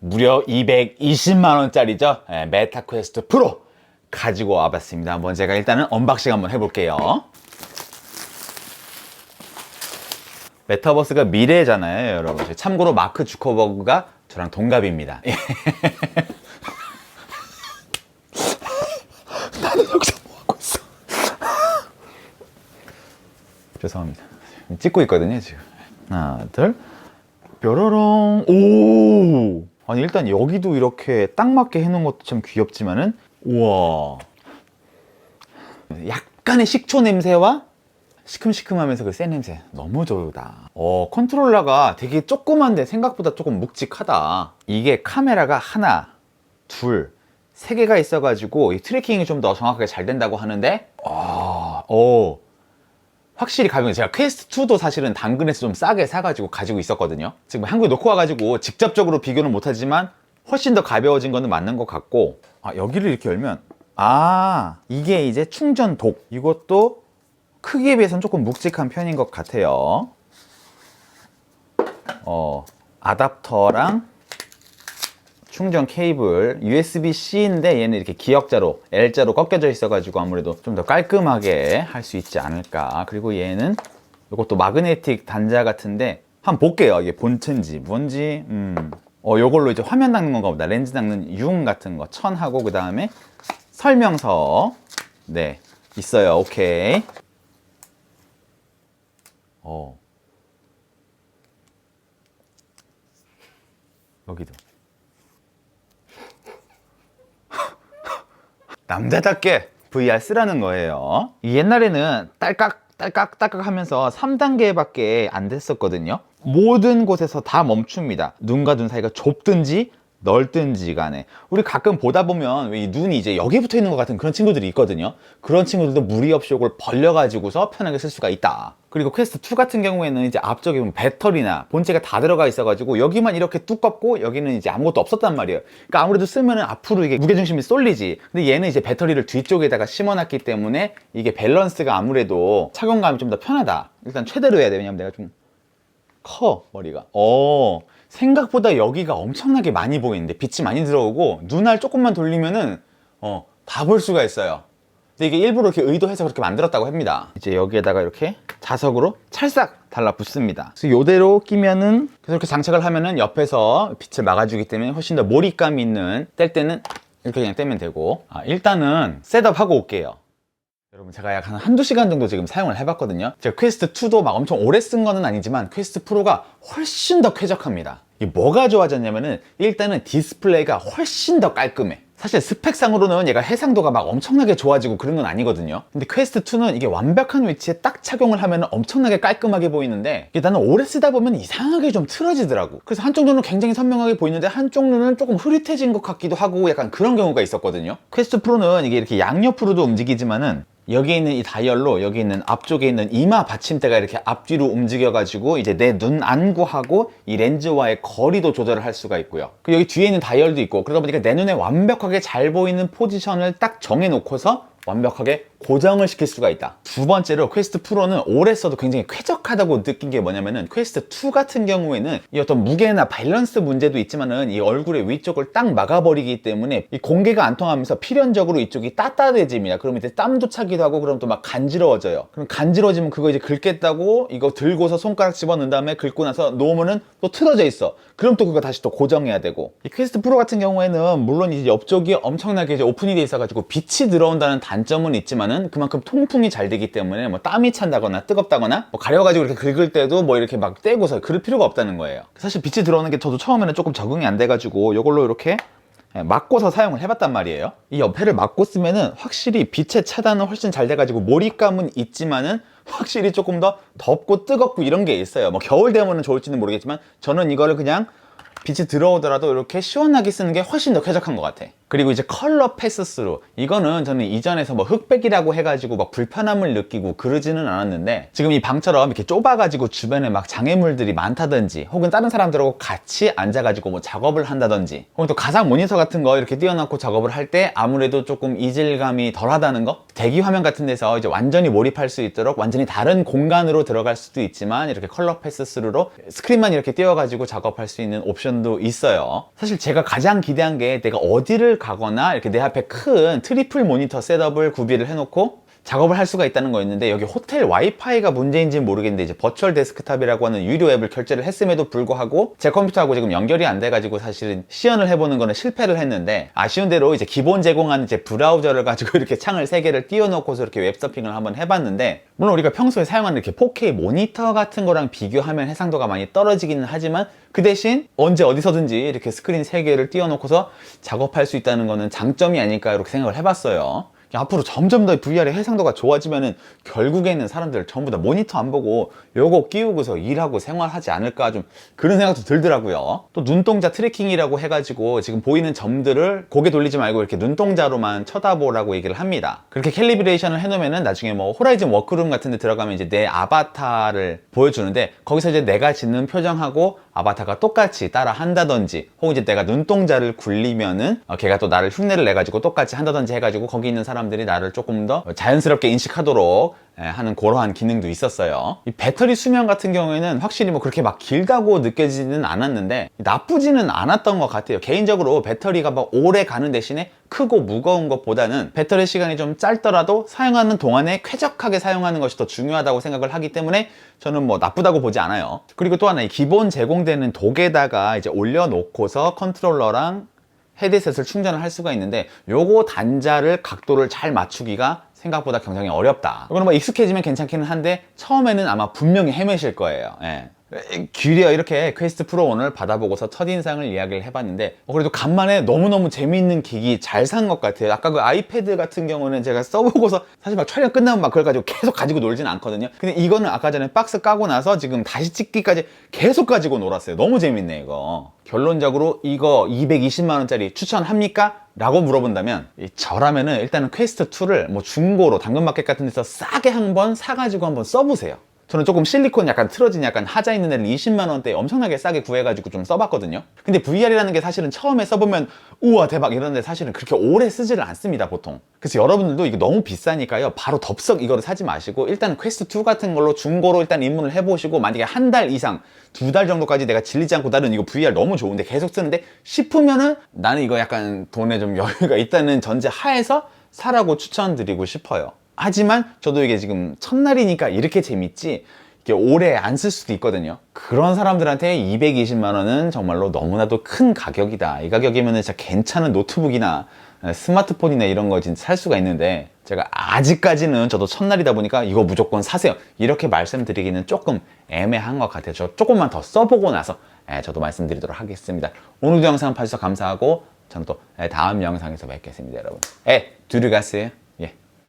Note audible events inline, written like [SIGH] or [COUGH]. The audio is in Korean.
무려 220만원짜리죠. 예, 메타 퀘스트 프로 가지고 와봤습니다. 한번 제가 일단은 언박싱 한번 해볼게요. 메타버스가 미래잖아요, 여러분. 참고로 마크 주커버그가 저랑 동갑입니다. 예. [LAUGHS] 나는 여기서 뭐 하고 있어? [LAUGHS] 죄송합니다. 찍고 있거든요, 지금. 하나, 둘. 뾰로롱. 오! 아니, 일단 여기도 이렇게 딱 맞게 해놓은 것도 참 귀엽지만은, 우와. 약간의 식초 냄새와 시큼시큼하면서 그 센 냄새 너무 좋다. 어, 컨트롤러가 되게 조그만데 생각보다 조금 묵직하다. 이게 카메라가 하나, 둘, 세 개가 있어가지고 이 트래킹이 좀 더 정확하게 잘 된다고 하는데, 아, 어, 확실히 가벼운 제가 퀘스트 2도 사실은 당근에서 좀 싸게 사가지고 가지고 있었거든요. 지금 한국에 놓고 와가지고 직접적으로 비교는 못하지만 훨씬 더 가벼워진 거는 맞는 것 같고, 아, 여기를 이렇게 열면, 아, 이게 이제 충전 독. 이것도 크기에 비해서는 조금 묵직한 편인 것 같아요. 어, 아답터랑 충전 케이블 USB-C인데 얘는 이렇게 기역자로 L자로 꺾여져 있어가지고 아무래도 좀 더 깔끔하게 할 수 있지 않을까. 그리고 얘는 이것도 마그네틱 단자 같은데 한번 볼게요. 이게 본체인지 뭔지. 음. 어, 요걸로 이제 화면 닦는 건가 보다. 렌즈 닦는 융 같은 거 천하고 그 다음에 설명서. 네. 있어요. 오케이. 어. 여기도. 남자답게 VR 쓰라는 거예요. 이 옛날에는 딸깍 딸깍 딸깍 하면서 3단계밖에 안 됐었거든요. 모든 곳에서 다 멈춥니다. 눈과 눈 사이가 좁든지 넓든지 간에 우리 가끔 보다 보면 왜 이 눈이 이제 여기 붙어 있는 것 같은 그런 친구들이 있거든요. 그런 친구들도 무리 없이 이걸 벌려 가지고서 편하게 쓸 수가 있다. 그리고 퀘스트 2 같은 경우에는 이제 앞쪽에 보면 배터리나 본체가 다 들어가 있어 가지고 여기만 이렇게 두껍고 여기는 이제 아무것도 없었단 말이에요. 그러니까 아무래도 쓰면은 앞으로 이게 무게중심이 쏠리지. 근데 얘는 이제 배터리를 뒤쪽에다가 심어놨기 때문에 이게 밸런스가 아무래도 착용감이 좀 더 편하다. 일단 최대로 해야 돼. 왜냐면 내가 좀 커 머리가 어 생각보다 여기가 엄청나게 많이 보이는데 빛이 많이 들어오고 눈알 조금만 돌리면은 어 다 볼 수가 있어요. 근데 이게 일부러 이렇게 의도해서 그렇게 만들었다고 합니다. 이제 여기에다가 이렇게 자석으로 찰싹 달라붙습니다. 그래서 요대로 끼면은 그래서 이렇게 장착을 하면은 옆에서 빛을 막아주기 때문에 훨씬 더 몰입감 있는 뗄 때는 이렇게 그냥 떼면 되고. 아, 일단은 셋업하고 올게요 여러분 제가 약 한 한두 시간 정도 지금 사용을 해봤거든요. 제가 퀘스트 2도 막 엄청 오래 쓴 거는 아니지만 퀘스트 프로가 훨씬 더 쾌적합니다. 이게 뭐가 좋아졌냐면은 일단은 디스플레이가 훨씬 더 깔끔해. 사실 스펙상으로는 얘가 해상도가 막 엄청나게 좋아지고 그런 건 아니거든요. 근데 퀘스트 2는 이게 완벽한 위치에 딱 착용을 하면 엄청나게 깔끔하게 보이는데 이게 나는 오래 쓰다 보면 이상하게 좀 틀어지더라고. 그래서 한쪽 눈은 굉장히 선명하게 보이는데 한쪽 눈은 조금 흐릿해진 것 같기도 하고 약간 그런 경우가 있었거든요. 퀘스트 프로는 이게 이렇게 양옆으로도 움직이지만은 여기 있는 이 다이얼로 여기 있는 앞쪽에 있는 이마 받침대가 이렇게 앞뒤로 움직여 가지고 이제 내 눈 안구하고 이 렌즈와의 거리도 조절을 할 수가 있고요. 그 여기 뒤에 있는 다이얼도 있고 그러다 보니까 내 눈에 완벽하게 잘 보이는 포지션을 딱 정해 놓고서 완벽하게 고정을 시킬 수가 있다. 두 번째로 퀘스트 프로는 오래 써도 굉장히 쾌적하다고 느낀 게 뭐냐면은 퀘스트 2 같은 경우에는 이 어떤 무게나 밸런스 문제도 있지만은 이 얼굴의 위쪽을 딱 막아버리기 때문에 이 공기가 안 통하면서 필연적으로 이쪽이 따뜻해집니다. 그러면 이제 땀도 차기도 하고 그럼 또 막 간지러워져요. 그럼 간지러워지면 그거 이제 긁겠다고 이거 들고서 손가락 집어넣은 다음에 긁고 나서 놓으면은 또 틀어져 있어. 그럼 또 그거 다시 또 고정해야 되고 이 퀘스트 프로 같은 경우에는 물론 이제 옆쪽이 엄청나게 이제 오픈이 돼 있어 가지고 빛이 들어온다는 단점은 있지만 은 그만큼 통풍이 잘 되기 때문에 뭐 땀이 찬다거나 뜨겁다거나 뭐 가려가지고 이렇게 긁을 때도 뭐 이렇게 막 떼고서 그럴 필요가 없다는 거예요. 사실 빛이 들어오는 게 저도 처음에는 조금 적응이 안 돼가지고 이걸로 이렇게 예, 막고서 사용을 해봤단 말이에요. 이 옆에를 막고 쓰면은 확실히 빛의 차단은 훨씬 잘 돼가지고 몰입감은 있지만은 확실히 조금 더 덥고 뜨겁고 이런 게 있어요. 뭐 겨울 되면은 좋을지는 모르겠지만 저는 이거를 그냥 빛이 들어오더라도 이렇게 시원하게 쓰는 게 훨씬 더 쾌적한 것 같아. 그리고 이제 컬러 패스스루 이거는 저는 이전에서 뭐 흑백이라고 해가지고 막 불편함을 느끼고 그러지는 않았는데 지금 이 방처럼 이렇게 좁아가지고 주변에 막 장애물들이 많다든지 혹은 다른 사람들하고 같이 앉아가지고 뭐 작업을 한다든지 혹은 또 가상 모니터 같은 거 이렇게 띄워놓고 작업을 할 때 아무래도 조금 이질감이 덜하다는 거 대기 화면 같은 데서 이제 완전히 몰입할 수 있도록 완전히 다른 공간으로 들어갈 수도 있지만 이렇게 컬러 패스 스루로 스크린만 이렇게 띄워가지고 작업할 수 있는 옵션도 있어요. 사실 제가 가장 기대한 게 내가 어디를 가거나 이렇게 내 앞에 큰 트리플 모니터 셋업을 구비를 해놓고 작업을 할 수가 있다는 거였는데 여기 호텔 와이파이가 문제인지는 모르겠는데 이제 버추얼 데스크탑이라고 하는 유료 앱을 결제를 했음에도 불구하고 제 컴퓨터하고 지금 연결이 안 돼가지고 사실은 시연을 해보는 거는 실패를 했는데 아쉬운 대로 이제 기본 제공하는 이제 브라우저를 가지고 [LAUGHS] 이렇게 창을 세 개를 띄워놓고서 이렇게 웹서핑을 한번 해봤는데 물론 우리가 평소에 사용하는 이렇게 4K 모니터 같은 거랑 비교하면 해상도가 많이 떨어지기는 하지만 그 대신 언제 어디서든지 이렇게 스크린 세 개를 띄워놓고서 작업할 수 있다는 거는 장점이 아닐까 이렇게 생각을 해봤어요. 앞으로 점점 더 VR의 해상도가 좋아지면은 결국에는 사람들 전부 다 모니터 안 보고 요거 끼우고서 일하고 생활하지 않을까 좀 그런 생각도 들더라고요. 또 눈동자 트래킹이라고 해가지고 지금 보이는 점들을 고개 돌리지 말고 이렇게 눈동자로만 쳐다보라고 얘기를 합니다. 그렇게 캘리브레이션을 해놓으면은 나중에 뭐 호라이즌 워크룸 같은 데 들어가면 이제 내 아바타를 보여주는데 거기서 이제 내가 짓는 표정하고 아바타가 똑같이 따라 한다든지 혹은 이제 내가 눈동자를 굴리면은 어, 걔가 또 나를 흉내를 내가지고 똑같이 한다든지 해가지고 거기 있는 사람 들이 나를 조금 더 자연스럽게 인식하도록 예, 하는 그러한 기능도 있었어요. 이 배터리 수명 같은 경우에는 확실히 뭐 그렇게 막 길다고 느껴지지는 않았는데 나쁘지는 않았던 것 같아요. 개인적으로 배터리가 막 오래 가는 대신에 크고 무거운 것보다는 배터리 시간이 좀 짧더라도 사용하는 동안에 쾌적하게 사용하는 것이 더 중요하다고 생각을 하기 때문에 저는 뭐 나쁘다고 보지 않아요. 그리고 또 하나 이 기본 제공되는 독에다가 이제 올려놓고서 컨트롤러랑 헤드셋을 충전을 할 수가 있는데 요거 단자를 각도를 잘 맞추기가 생각보다 굉장히 어렵다. 이거는 뭐 익숙해지면 괜찮기는 한데 처음에는 아마 분명히 헤매실 거예요. 예. 길이야 이렇게 퀘스트 프로 오늘 받아보고서 첫인상을 이야기를 해봤는데 어, 그래도 간만에 너무너무 재미있는 기기 잘 산 것 같아요. 아까 그 아이패드 같은 경우는 제가 써보고서 사실 막 촬영 끝나면 막 그걸 가지고 계속 가지고 놀진 않거든요. 근데 이거는 아까 전에 박스 까고 나서 지금 다시 찍기까지 계속 가지고 놀았어요. 너무 재밌네 이거. 결론적으로 이거 220만원짜리 추천합니까? 라고 물어본다면 이 저라면은 일단은 퀘스트 2를 뭐 중고로 당근마켓 같은 데서 싸게 한번 사가지고 한번 써보세요 저는 조금 실리콘 약간 틀어진 약간 하자 있는 애를 20만 원대에 엄청나게 싸게 구해가지고 좀 써봤거든요. 근데 VR이라는 게 사실은 처음에 써보면 우와 대박 이러는데 사실은 그렇게 오래 쓰지를 않습니다 보통. 그래서 여러분들도 이거 너무 비싸니까요. 바로 덥석 이거를 사지 마시고 일단 퀘스트 2 같은 걸로 중고로 일단 입문을 해보시고 만약에 한 달 이상 두 달 정도까지 내가 질리지 않고 나는 이거 VR 너무 좋은데 계속 쓰는데 싶으면은 나는 이거 약간 돈에 좀 [LAUGHS] 여유가 있다는 전제 하에서 사라고 추천드리고 싶어요. 하지만 저도 이게 지금 첫날이니까 이렇게 재밌지 이게 오래 안 쓸 수도 있거든요. 그런 사람들한테 220만 원은 정말로 너무나도 큰 가격이다. 이 가격이면 진짜 괜찮은 노트북이나 스마트폰이나 이런 거 진짜 살 수가 있는데 제가 아직까지는 저도 첫날이다 보니까 이거 무조건 사세요. 이렇게 말씀드리기는 조금 애매한 것 같아요. 저 조금만 더 써보고 나서 예, 저도 말씀드리도록 하겠습니다. 오늘도 영상 봐주셔서 감사하고 저는 또 다음 영상에서 뵙겠습니다, 여러분. 에, 두르가스.